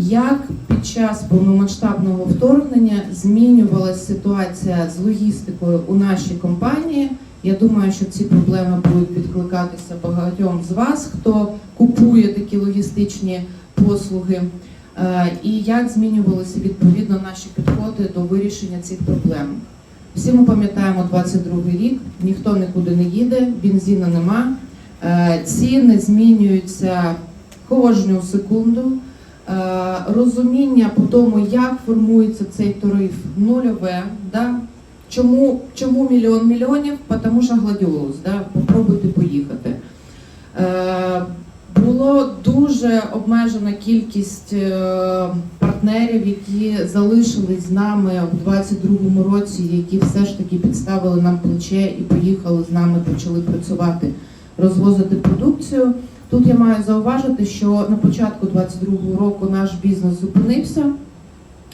Як під час повномасштабного вторгнення змінювалася ситуація з логістикою у нашій компанії? Я думаю, що ці проблеми будуть відкликатися багатьом з вас, хто купує такі логістичні послуги. Е, І як змінювалися відповідно наші підходи до вирішення цих проблем? Всі ми пам'ятаємо 22 рік, ніхто нікуди не їде, бензину нема, е, ціни змінюються кожну секунду. Е, Розуміння по тому, як формується цей тариф, нульове. Да? Чому, чому мільйон мільйонів? Тому що гладіолус, да? попробуйте поїхати. Е, було дуже обмежена кількість е, партнерів, які залишились з нами у 22-му році, які все ж таки підставили нам плече і поїхали з нами, почали працювати, розвозити продукцію. Тут я маю зауважити, що на початку 22-го року наш бізнес зупинився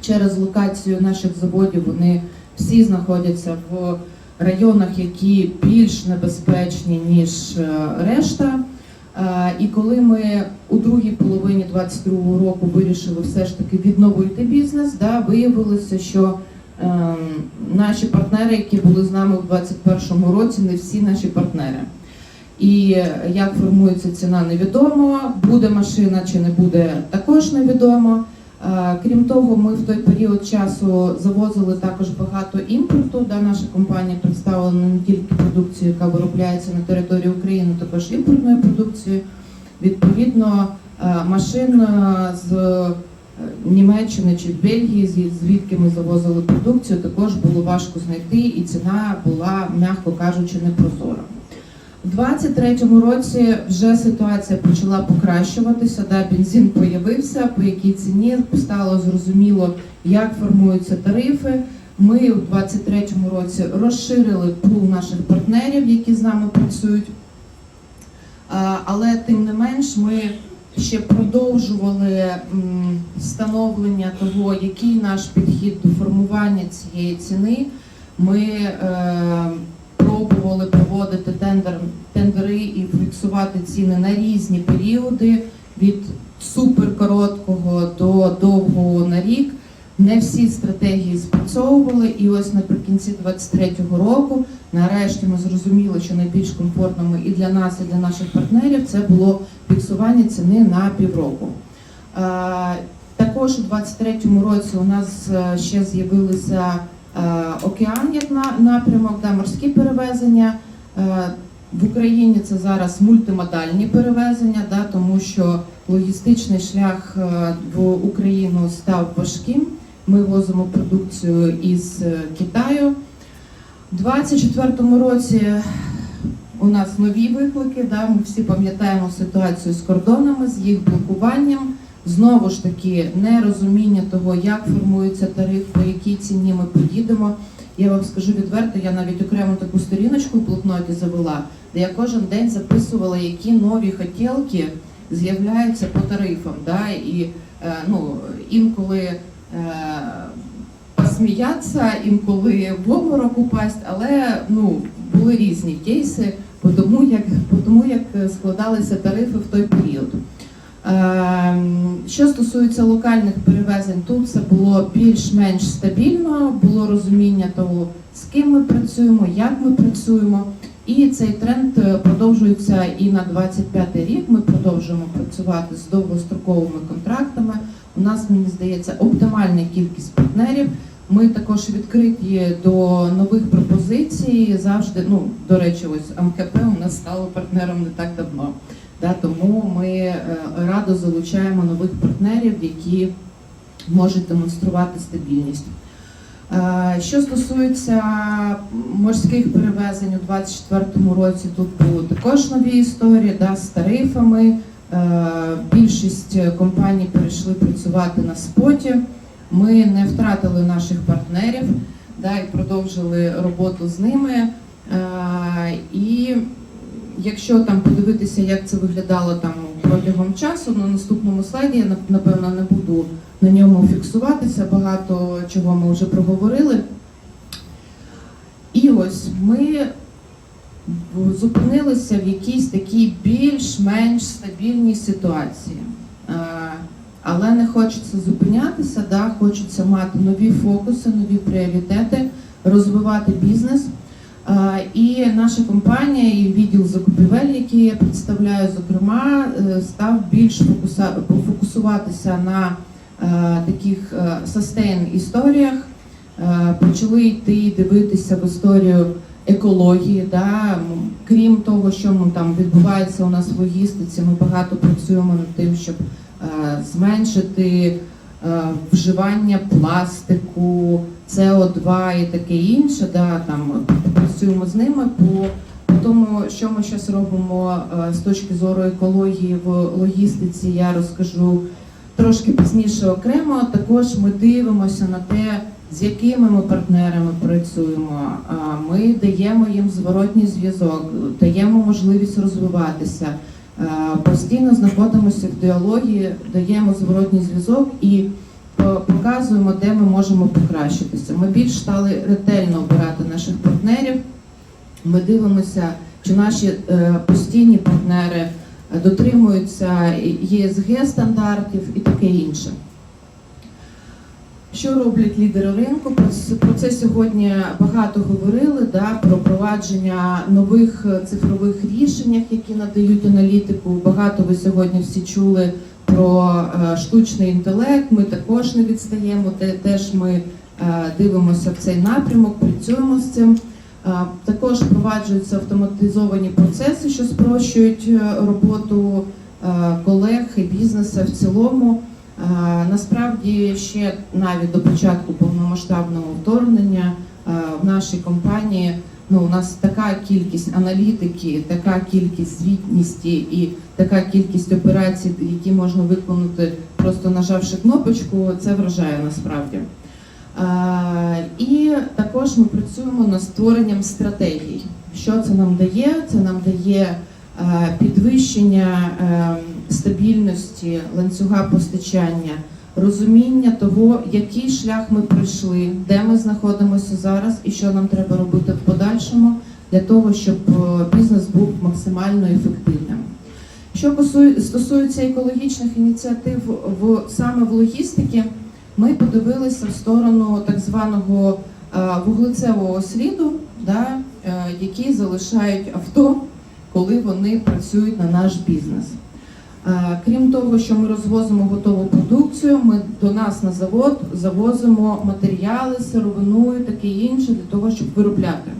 через локацію наших заводів. Вони всі знаходяться в районах, які більш небезпечні ніж е, решта. Е, І коли ми у другій половині 22-го року вирішили все ж таки відновити бізнес, да, виявилося, що е, наші партнери, які були з нами у 21-му році, не всі наші партнери. І е, як формується ціна, невідомо. Буде машина чи не буде, також невідомо. Е, Крім того, ми в той період часу завозили також багато імпорту. Да, наша компанія представлена не тільки продукцією, яка виробляється на території України, також імпортною продукцією. Відповідно, е, машин з Німеччини чи Бельгії, звідки ми завозили продукцію, також було важко знайти, і ціна була, м'яко кажучи, непрозора. У 23-му році вже ситуація почала покращуватися. Да, бензин появився, по якій ціні стало зрозуміло, як формуються тарифи. Ми у 23-му році розширили пул наших партнерів, які з нами працюють. Але тим не менш ми ще продовжували встановлення того, який наш підхід до формування цієї ціни. Ми е, пробували проводити тендер, тендери і фіксувати ціни на різні періоди від суперкороткого до довгого на рік. Не всі стратегії спрацьовували, і ось наприкінці 23-го року, нарешті, ми зрозуміли, що найбільш комфортними і для нас, і для наших партнерів це було фіксування ціни на півроку. Також у 23-му році у нас е, ще з'явилися океан як на- напрямок, да, морські перевезення. Е, В Україні це зараз мультимодальні перевезення, да, тому що логістичний шлях е, в Україну став важким. Ми возимо продукцію із е, Китаю. У 24-му році у нас нові виклики. Да, ми всі пам'ятаємо ситуацію з кордонами, з їх блокуванням. Знову ж таки, нерозуміння того, як формується тариф, по якій ціні ми поїдемо. Я вам скажу відверто, я навіть окрему таку сторіночку в блокноті завела, де я кожен день записувала, які нові хотілки з'являються по тарифам. Да? І е, ну, інколи е, посміятися, інколи в обморок упасть, але ну, були різні кейси по тому, як, по тому, як складалися тарифи в той період. Ем, Що стосується локальних перевезень, тут це було більш-менш стабільно, було розуміння того, з ким ми працюємо, як ми працюємо. І цей тренд е, продовжується і на 25 рік. Ми продовжуємо працювати з довгостроковими контрактами. У нас, мені здається, оптимальна кількість партнерів. Ми також відкриті до нових пропозицій. Завжди, ну до речі, ось МКП у нас стало партнером не так давно. Тому ми е, радо залучаємо нових партнерів, які можуть демонструвати стабільність. Е, Що стосується морських перевезень у 2024 році, тут були також нові історії да, з тарифами. Е, Більшість компаній перейшли працювати на споті. Ми не втратили наших партнерів да, і продовжили роботу з ними. І якщо там подивитися, як це виглядало там протягом часу, на наступному слайді я напевно не буду на ньому фіксуватися. Багато чого ми вже проговорили. І ось ми зупинилися в якійсь такій більш-менш стабільній ситуації. Е, але не хочеться зупинятися, да, хочеться мати нові фокуси, нові пріоритети, розвивати бізнес. І наша компанія і відділ закупівель, який я представляю, зокрема, е, став більш фокусуватися на е, таких сустейн історіях. Е, Почали йти дивитися в історію екології. Да? Крім того, що там відбувається у нас в логістиці, ми багато працюємо над тим, щоб зменшити вживання пластику, СО2 і таке інше. Да? Там працюємо з ними по, тому, що ми зараз робимо е, з точки зору екології в логістиці. Я розкажу трошки пізніше окремо. Також ми дивимося на те, з якими ми партнерами працюємо. Ми даємо їм зворотній зв'язок, даємо можливість розвиватися. Постійно знаходимося в діалогі, даємо зворотній зв'язок і показуємо, де ми можемо покращитися. Ми більш стали ретельно обирати наших партнерів. Ми дивимося, чи наші е, постійні партнери е, дотримуються ЄСГ стандартів і таке інше. Що роблять лідери ринку? Про це- сьогодні багато говорили. Да, про провадження нових е, цифрових рішень, які надають аналітику. Багато ви сьогодні всі чули про е, штучний інтелект. Ми також не відстаємо. Те- Теж ми е, дивимося в цей напрямок, працюємо з цим. Е, Також впроваджуються автоматизовані процеси, що спрощують роботу колег і бізнесу в цілому. Насправді ще навіть до початку повномасштабного вторгнення в нашій компанії ну, у нас така кількість аналітики, така кількість звітності і така кількість операцій, які можна виконати просто нажавши кнопочку, це вражає насправді. Е, І також ми працюємо над створенням стратегій. Що це нам дає? Це нам дає е, підвищення е, стабільності ланцюга постачання, розуміння того, який шлях ми пройшли, де ми знаходимося зараз і що нам треба робити в подальшому для того, щоб е, бізнес був максимально ефективним. Що стосується екологічних ініціатив в саме в логістиці, ми подивилися в сторону так званого е, вуглецевого сліду, да, е, який залишають авто, коли вони працюють на наш бізнес. Е, Крім того, що ми розвозимо готову продукцію, ми до нас на завод завозимо матеріали, сировину і таке інше для того, щоб виробляти.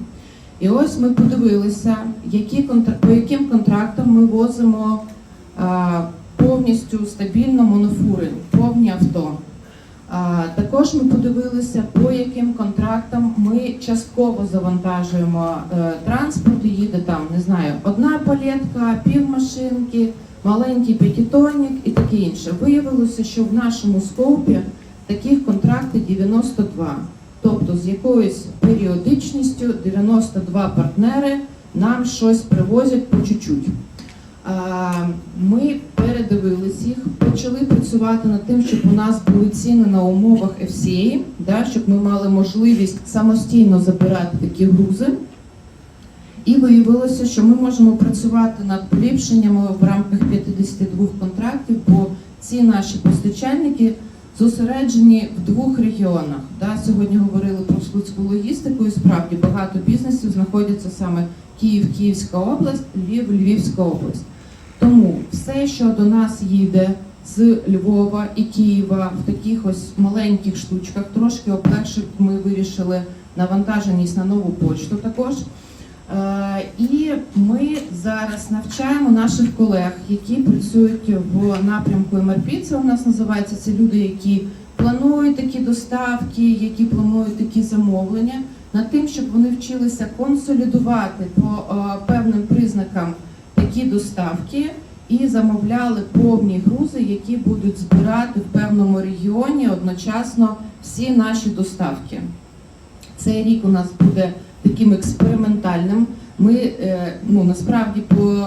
І ось ми подивилися, які по яким контрактам ми возимо е, повністю стабільно монофури, повні авто. А, Також ми подивилися, по яким контрактам ми частково завантажуємо е, транспорт, їде там, не знаю, одна палетка, півмашинки, маленький п'ятитонник і таке інше. Виявилося, що в нашому скопі таких контрактів 92. Тобто з якоюсь періодичністю 92 партнери нам щось привозять по чуть-чуть. Ми передивились їх, почали працювати над тим, щоб у нас були ціни на умовах FCA, да, щоб ми мали можливість самостійно забирати такі грузи. І виявилося, що ми можемо працювати над поліпшеннями в рамках 52 контрактів, бо ці наші постачальники зосереджені в двох регіонах. Да, сьогодні говорили про слуцьку логістику, і справді багато бізнесів знаходяться саме Київ, Київська область, Львів, Львівська область. Тому все, що до нас їде з Львова і Києва в таких ось маленьких штучках, трошки облегшити, ми вирішили навантаженість на нову почту також. Е, І ми зараз навчаємо наших колег, які працюють в напрямку МРП. Це у нас називається це люди, які планують такі доставки, які планують такі замовлення, над тим, щоб вони вчилися консолідувати по е, певним признакам такі доставки і замовляли повні грузи, які будуть збирати в певному регіоні одночасно всі наші доставки. Цей рік у нас буде таким експериментальним. Ми е, ну насправді по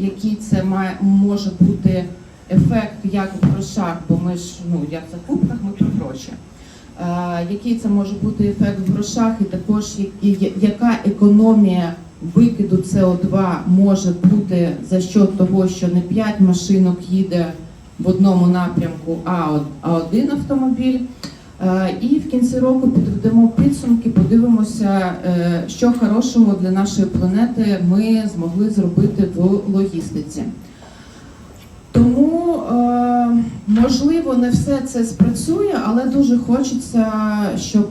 який це має може бути ефект як в грошах, бо ми ж ну як в закупках, ми про гроші. Е, який це може бути ефект в грошах, і також яка економія викиду СО2 може бути за що того, що не 5 машинок їде в одному напрямку А А1 автомобіль. Е, І в кінці року підведемо підсумки, подивимося, е, що хорошого для нашої планети ми змогли зробити в логістиці. Тому, е, можливо, не все це спрацює, але дуже хочеться, щоб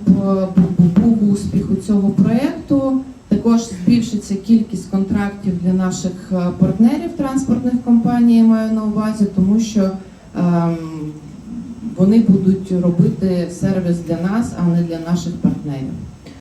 був успіх у цього проєкту. Також збільшиться кількість контрактів для наших партнерів транспортних компаній, маю на увазі, тому що ем, вони будуть робити сервіс для нас, а не для наших партнерів.